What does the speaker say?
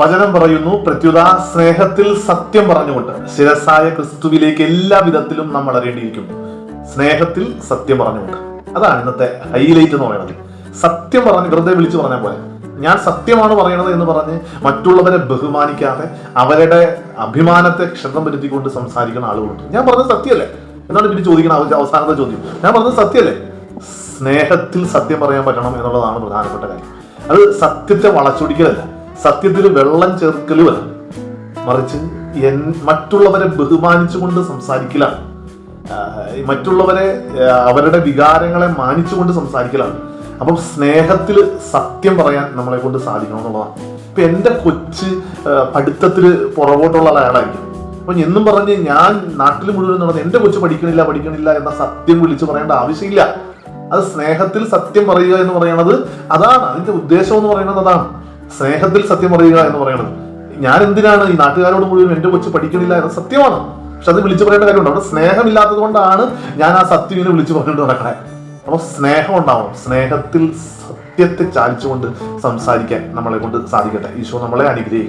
വചനം പറയുന്നു പ്രത്യുത സ്നേഹത്തിൽ സത്യം പറഞ്ഞുകൊണ്ട്. ശിരസായ ക്രിസ്തുവിലേക്ക് എല്ലാ വിധത്തിലും നമ്മൾ അറിയേണ്ടിയിരിക്കുന്നു. സ്നേഹത്തിൽ സത്യം പറഞ്ഞുകൊണ്ട്. അതാണ് ഇന്നത്തെ ഹൈലൈറ്റ് എന്ന് പറയുന്നത്. സത്യം പറഞ്ഞ് വെറുതെ വിളിച്ചു പറഞ്ഞ പോലെ ഞാൻ സത്യമാണ് പറയണത് എന്ന് പറഞ്ഞ് മറ്റുള്ളവരെ ബഹുമാനിക്കാതെ അവരുടെ അഭിമാനത്തെ ക്ഷതം വരുത്തിക്കൊണ്ട് സംസാരിക്കുന്ന ആളുകളുണ്ട്. ഞാൻ പറഞ്ഞത് സത്യമല്ലേ? എന്നാണ് പിന്നെ ചോദിക്കുന്ന അവ- അവസാനത്തെ ചോദ്യം? ഞാൻ പറഞ്ഞത് സത്യമല്ലേ? സ്നേഹത്തിൽ സത്യം പറയാൻ പറ്റണം എന്നുള്ളതാണ് പ്രധാനപ്പെട്ട കാര്യം. അത് സത്യത്തെ വളച്ചൊടിക്കലല്ല. സത്യത്തിൽ വെള്ളം ചേർക്കലുമല്ല മറിച്ച് എൻ മറ്റുള്ളവരെ ബഹുമാനിച്ചുകൊണ്ട് സംസാരിക്കലാണ്. മറ്റുള്ളവരെ അവരുടെ വികാരങ്ങളെ മാനിച്ചുകൊണ്ട് സംസാരിക്കലാണ്. അപ്പം സ്നേഹത്തിൽ സത്യം പറയാൻ നമ്മളെ കൊണ്ട് സാധിക്കണം എന്നുള്ളതാണ്. ഇപ്പൊ എന്റെ കൊച്ച് പഠിത്തത്തിൽ പുറകോട്ടുള്ള ഒരാളായിരിക്കും. അപ്പൊ എന്നും പറഞ്ഞ് ഞാൻ നാട്ടിൽ മുഴുവൻ നടന്ന് എന്റെ കൊച്ച് പഠിക്കണില്ല പഠിക്കണില്ല എന്ന സത്യം വിളിച്ചു പറയേണ്ട ആവശ്യമില്ല. അത് സ്നേഹത്തിൽ സത്യം പറയുക എന്ന് പറയുന്നത് അതാണ്. അതിന്റെ ഉദ്ദേശം എന്ന് പറയുന്നത് അതാണ്. സ്നേഹത്തിൽ സത്യം പറയുക എന്ന് പറയുന്നത് ഞാൻ എന്തിനാണ് ഈ നാട്ടുകാരോട് മുഴുവൻ എന്റെ കൊച്ചു പഠിക്കുന്നില്ല എന്ന സത്യമാണ്. പക്ഷെ അത് വിളിച്ചു പറയേണ്ട കാര്യമുണ്ട്. അവിടെ സ്നേഹമില്ലാത്തത് കൊണ്ടാണ് ഞാൻ ആ സത്യം വിളിച്ചു പറഞ്ഞിട്ട് നടക്കണേ. അപ്പൊ സ്നേഹം ഉണ്ടാവണം. സ്നേഹത്തിൽ സത്യത്തെ ചാലിച്ചുകൊണ്ട് സംസാരിക്കാൻ നമ്മളെ കൊണ്ട് സാധിക്കട്ടെ. ഈശോ നമ്മളെ അനുഗ്രഹിക്കും